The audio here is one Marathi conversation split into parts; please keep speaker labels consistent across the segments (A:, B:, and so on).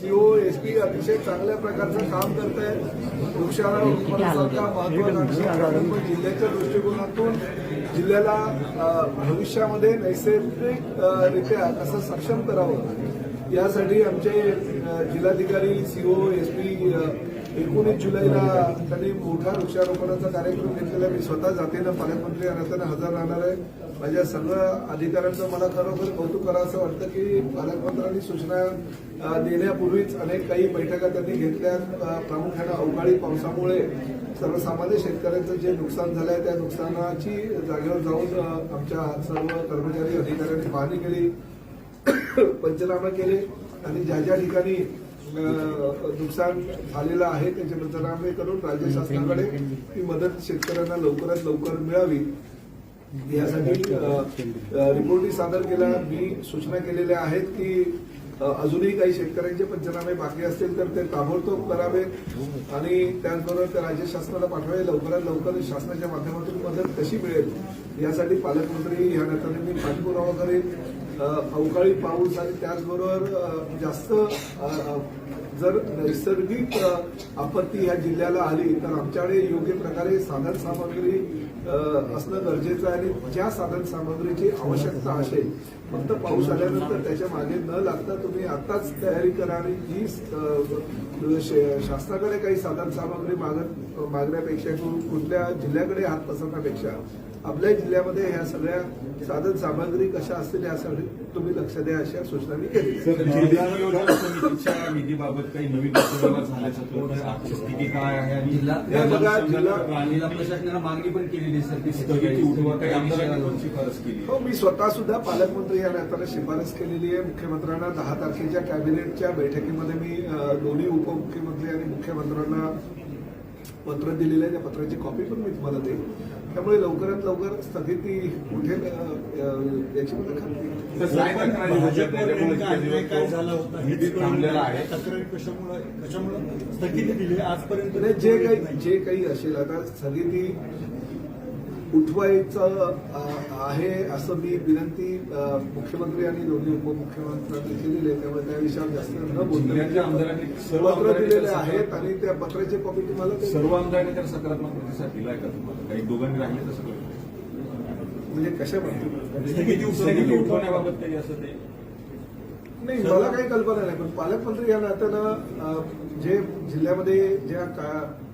A: सीओ एस पी अतिशय चांगल्या प्रकारचं काम करत आहे वृक्षारोपणासारखा महत्वाकांक्षी प्रकल्प जिल्ह्याच्या दृष्टिकोनातून जिल्ह्याला भविष्यामध्ये नैसर्गिकरित्या कसं सक्षम करावं यासाठी आमचे जिल्हाधिकारी सीओ एस पी एकोणीस जुलैला त्यांनी मोठा वृक्षारोपणाचा कार्यक्रम घेतलेला आहे. मी स्वतः जातीनं पालकमंत्री अनाथानं हजर राहणार आहे. माझ्या सर्व अधिकाऱ्यांचं मला खरोखर कौतुक करावं असं वाटतं की पालकमंत्र्यांनी सूचना देण्यापूर्वीच अनेक काही बैठका त्यांनी घेतल्या. प्रामुख्यानं अवकाळी पावसामुळे सर्वसामान्य शेतकऱ्यांचं जे नुकसान झालं आहे त्या नुकसानाची जागेवर जाऊन आमच्या सर्व कर्मचारी अधिकाऱ्यांनी पाहणी केली पंचनामा केले. आणि ज्या ज्या ठिकाणी नुकसान झालेलं आहे. त्याचे पंचनामे करून राज्य शासनाकडे ही मदत शेतकऱ्यांना लवकरात लवकर मिळावी. यासाठी रिपोर्टही सादर केला मी सूचना केलेल्या आहेत की अजूनही काही शेतकऱ्यांचे पंचनामे बाकी असतील तर ते ताबडतोब करावे आणि त्याचबरोबर ते राज्य शासनाला पाठवावे. लवकरात लवकर शासनाच्या माध्यमातून मदत कशी मिळेल यासाठी पालकमंत्री या नात्याने मी पाठपुरावा करेन. अवकाळी पाऊस आणि त्याचबरोबर जास्त जर नैसर्गिक आपत्ती या जिल्ह्याला आली तर आमच्याकडे योग्य प्रकारे साधन सामग्री असणं गरजेचं आहे आणि ज्या साधन सामग्रीची आवश्यकता असेल फक्त पाऊस आल्यानंतर त्याच्यामागे न लागता तुम्ही आताच तयारी करा आणि जी शासनाकडे काही साधन सामग्री मागत मागण्यापेक्षा किंवा कुठल्या जिल्ह्याकडे हात पसरण्यापेक्षा आपल्या जिल्ह्यामध्ये ह्या सगळ्या साधन सामग्री कशा असतील यासाठी तुम्ही लक्ष द्या अशा सूचना मी केली.
B: सर जिल्हा नियोजन समितीच्या निधीबाबत काही नवीन दस्तऐवज झाल्याचं कळतं. आजची स्थिती काय आहे? आणि
C: जिल्हा
A: या बघा, जिल्हा-
C: जिल्हा प्रशासनानं मागणी पण केलेली
B: केली.
A: हो मी स्वतः सुद्धा पालकमंत्री या नात्याने शिफारस केलेली आहे. मुख्यमंत्र्यांना दहा तारखेच्या कॅबिनेटच्या बैठकीमध्ये मी दोन्ही उपमुख्यमंत्री आणि मुख्यमंत्र्यांना पत्र दिलेलं आहे. त्या पत्राची कॉपी पण मी तुम्हाला देईन. त्यामुळे लवकरात लवकर स्थगिती अ, याची मला खात्री
D: हे
A: जे काही जे काही असेल आता स्थगिती उठवायचं आहे असं मी विनंती मुख्यमंत्री आणि दोन्ही उपमुख्यमंत्र्यांनी केलेली आहे. त्यामुळे त्या विषयावर जास्त न बोलतो
B: सर्व
A: पत्र दिलेले आहेत आणि त्या पत्राची कॉपी तुम्हाला
B: सर्व आमदारांनी त्याला सकारात्मक प्रतिसाद दिलाय का तुम्हाला? काही दोघांनी राहिले तसं कळतं.
A: म्हणजे कशाबद्दल
D: स्थगिती
B: स्थगिती उठवण्याबाबत काही असं ते
A: नाही मला काही कल्पना नाही. पण पालकमंत्री या नात्यानं जे जिल्ह्यामध्ये ज्या का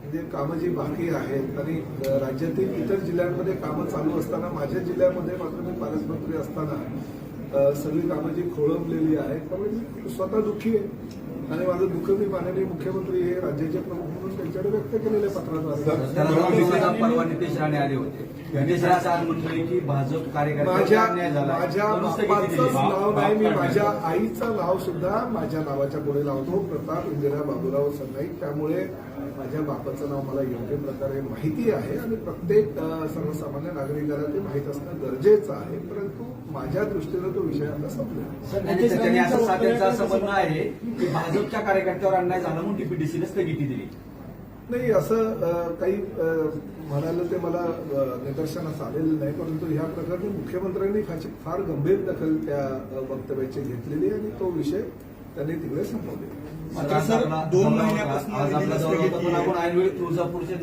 A: म्हणजे कामं जी बाकी आहेत आणि राज्यातील इतर जिल्ह्यांमध्ये कामं चालू असताना माझ्या जिल्ह्यामध्ये मात्र मी पालकमंत्री असताना सगळी कामं जी खोळंबलेली आहेत त्यामुळे मी स्वतः दुःखी आहे. आणि माझं दुःख मी माननीय मुख्यमंत्री हे राज्याचे प्रमुख म्हणून त्यांच्याकडे व्यक्त केलेल्या पत्राद्वारे.
C: परवा नितेश राणे आले होते. नितेश राणे असं आज म्हटलंय की भाजप कार्यकर्त्यांना
A: माझ्या. नाव नाही मी आईचं नाव सुद्धा माझ्या नावाच्या पुढे लावतो. प्रताप इंदिरा बाबूराव सरनाईक त्यामुळे माझ्या बापाचं नाव मला योग्य प्रकारे माहिती आहे. आणि प्रत्येक सर्वसामान्य नागरिकाला ते माहीत असणं गरजेचं आहे. परंतु माझ्या दृष्टीनं तो विषय आता संपला.
C: असं म्हणणं आहे की भाजपच्या कार्यकर्त्यावर अन्याय झाला म्हणून डीपीडीसीने स्थगिती दिली.
A: नाही असं काही अ, म्हणालं ते मला निदर्शनास आलेलं नाही परंतु ह्या प्रकरणी मुख्यमंत्र्यांनी फार- फार गंभीर दखल त्या वक्तव्याची घेतलेली आहे आणि तो विषय त्यांनी तिकडे संपवले
D: दोन महिन्यापासून
C: तुळजापूरचे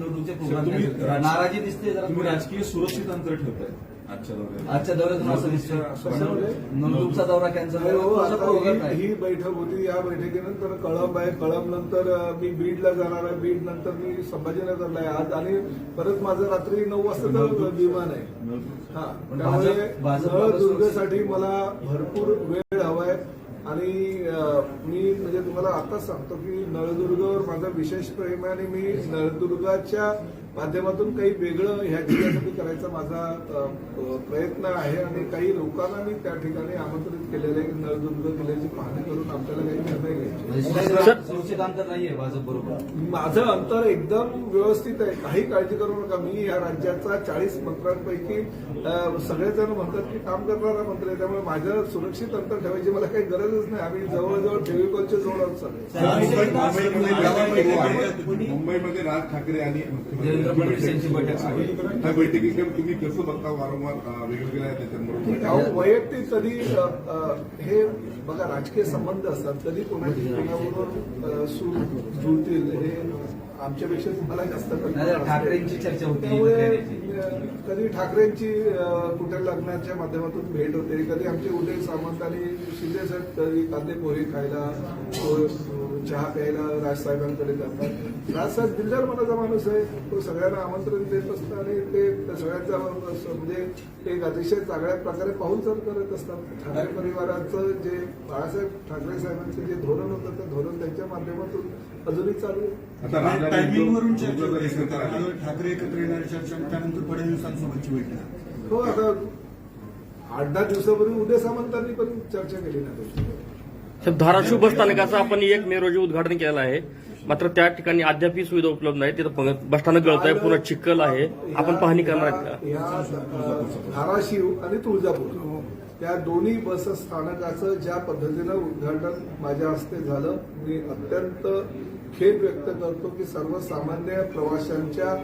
C: नाराजी दिसते
B: राजकीय सुरक्षित अंतर ठेवताय. आजच्या दौऱ्यात.
C: आजच्या दौऱ्यातून असं? नंदूरचा दौरा कॅन्सल
A: हो, ही
C: नाही.
A: ही बैठक होती या बैठकीनंतर कळंब आहे. कळंब नंतर मी बीडला जाणार आहे. बीड नंतर मी संभाजीनगरला आहे. आज आणि परत माझं रात्री नऊ वाजता विमान आहे. हा.
C: पण
A: त्यामुळे नळदुर्गसाठी मला भरपूर वेळ हवाय आणि मी म्हणजे तुम्हाला आताच सांगतो की नळदुर्गवर माझं विशेष प्रेम आहे आणि मी नळदुर्गाच्या माध्यमातून काही वेगळं ह्या जिल्ह्यासाठी करायचा माझा प्रयत्न आहे. आणि काही लोकांना मी त्या ठिकाणी आमंत्रित केलेलं आहे. की नळदुर्ग किल्ल्याची पाहणी करून आपल्याला काही निर्णय घ्यायचे.
C: म्हणजे बरोबर.
A: माझं अंतर एकदम व्यवस्थित आहे. काही काळजी करू नका. मी या राज्याचा चाळीस मंत्र्यांपैकी सगळेजण म्हणतात की काम करणारा मंत्री आहे. त्यामुळे माझं सुरक्षित अंतर ठेवायची मला काही गरजच नाही आम्ही जवळजवळ फेविकॉलचे जोड आहोत सगळे
B: मुंबईमध्ये राज ठाकरे आणि. त्या बैठकीकडे तुम्ही कसं बघता वारंवार वेगवेगळ्या त्याच्याबरोबर
A: अहो, वैयक्तिक कधी हे बघा राजकीय संबंध असतात कधी कोणाची कोणाबरोबर जुळतील हे आमच्यापेक्षा तुम्हाला जास्त.
C: ठाकरेंची चर्चा होती
A: कधी ठाकरेंची कुठे लग्नाच्या माध्यमातून भेट होते कधी आमचे उदय सामंत आणि शिंदे साहेब कधी कांदे पोहे खायला चहा प्यायला राजसाहेबांकडे जातात. राजसाहेब दिलदार मनाचा माणूस आहे. तो सगळ्यांना आमंत्रण देत असतो आणि ते सगळ्यांचा म्हणजे एक अतिशय चांगल्या प्रकारे पाहुणचार करत असतात. ठाकरे परिवाराचं जे बाळासाहेब ठाकरे साहेबांचं जे धोरण होतं ते धोरण त्यांच्या माध्यमातून अजूनही चालू आहे.
D: चर्चा. ठाकरे एकत्र येणार चर्चा त्यानंतर फडणवीसांसोबतची बैठक
A: हो आता आठ दहा दिवसापूर्वी उदय सामंतांनी पण चर्चा केली ना
E: धाराशिव बस स्थानकाचं आपण एक मे रोजी उद्घाटन केलेलं आहे. मात्र त्या ठिकाणी अद्याप ही सुविधा उपलब्ध नाही. तिथं प- बस स्थानक गळत आहे पुन्हा चिखल आहे. आपण पाहणी करणार आहेत का?
A: धाराशिव आणि तुळजापूर त्या दोन्ही बस स्थानकाचं ज्या पद्धतीनं उद्घाटन माझ्या हस्ते झालं मी अत्यंत खेद व्यक्त करतो की सर्वसामान्य प्रवाशांच्या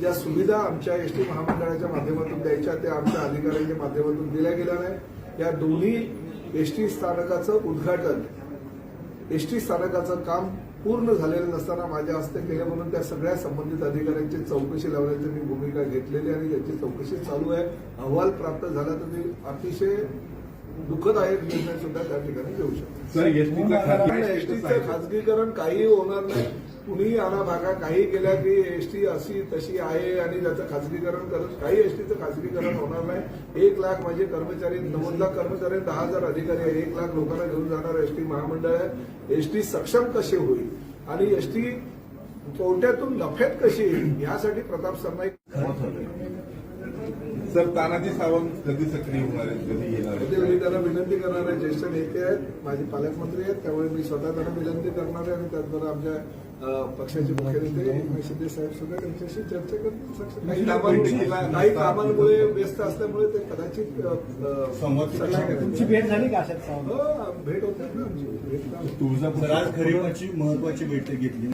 A: ज्या सुविधा आमच्या एस टी महामंडळाच्या माध्यमातून द्यायच्या त्या आमच्या अधिकाऱ्यांच्या माध्यमातून दिल्या गेल्या नाही. या दोन्ही एस टी स्थानकाचं उद्घाटन. एस टी स्थानकाचं काम पूर्ण झालेलं नसताना माझ्या हस्ते केलं म्हणून त्या सगळ्या संबंधित अधिकाऱ्यांची चौकशी लावण्याची मी भूमिका घेतलेली आणि त्याची चौकशी चालू आहे. अहवाल प्राप्त झाला तर मी अतिशय दुःखदायक निर्णय सुद्धा त्या ठिकाणी घेऊ शकतो.
B: सर एसटीचा
A: खाजगीकरण काही होणार नाही. कुणीही आणा भागा काही केल्या की एसटी अशी तशी आहे आणि त्याचं खाजगीकरण करत काही एसटीचं खाजगीकरण होणार नाही. एक लाख माझे कर्मचारी नव्वद लाख कर्मचारी दहा हजार अधिकारी आहे. एक लाख लोकांना घेऊन जाणार एसटी महामंडळ आहे. एसटी सक्षम कसे होईल? आणि एसटी तोट्यातून नफ्यात कशी येईल? यासाठी प्रताप सरनाईक
B: सर तानाजी सावंत कधी सक्रिय होणार आहेत? कधी येणार आहेत?
A: मी त्यांना विनंती करणार आहे ज्येष्ठ नेते आहेत माझे पालकमंत्री आहेत त्यामुळे मी स्वतः त्यांना विनंती करणार आहे आणि त्याचबरोबर आमच्या पक्षाचे मुख्य नेते एकनाथ शिंदे साहेब सुद्धा त्यांच्याशी चर्चा करतील काही कामांमुळे व्यस्त असल्यामुळे ते कदाचित.
D: तुमची भेट झाली का?
A: हो भेट होते ना आमची भेट.
B: तुळजापूर
D: आज खरीपाची महत्वाची बैठक घेतली.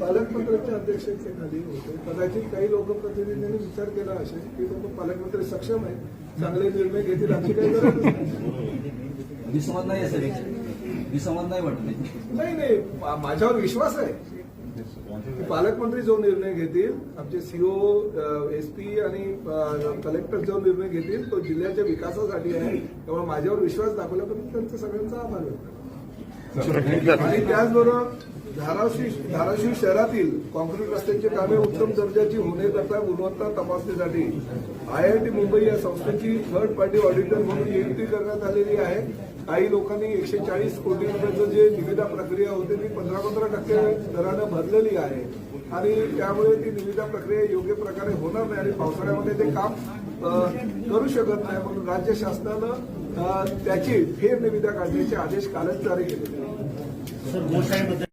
A: पालकमंत्र्यांच्या अध्यक्षतेखाली होते. कदाचित काही लोकप्रतिनिधींनी विचार केला असेल की लोक पालकमंत्री सक्षम आहेत चांगले निर्णय घेतील आमची काही गरज नाही.
C: विसंवाद नाही सर विसंवाद नाही वाटत.
A: नाही नाही. माझ्यावर विश्वास आहे. की पालकमंत्री जो निर्णय घेतील आमचे सीओ एसपी आणि अ, कलेक्टर जो निर्णय घेतील तो जिल्ह्याच्या विकासासाठी आहे. त्यामुळे माझ्यावर विश्वास दाखवल्याबद्दल त्यांचा सगळ्यांचा आभार व्यक्त करतो. आणि त्याचबरोबर धाराशिव धाराशिव शहरातील कॉन्क्रीट रस्त्यांची कामे उत्तम दर्जाची होण्याकरता गुणवत्ता तपासणीसाठी आय आय टी मुंबई या संस्थेची थर्ड पार्टी ऑडिटर म्हणून नियुक्ती करण्यात आलेली आहे. काही लोकांनी एकशे चाळीस कोटी रुपयाचं जे निविदा प्रक्रिया होते ती पंधरा पंधरा टक्के दरानं भरलेली आहे. आणि त्यामुळे ती निविदा प्रक्रिया योग्य प्रकारे होणार नाही आणि पावसाळ्यामध्ये ते काम करू शकत नाही. म्हणून राज्य शासनानं त्याची फेर निविदा काढण्याचे आदेश कालच जारी केलेले आहेत.
D: सर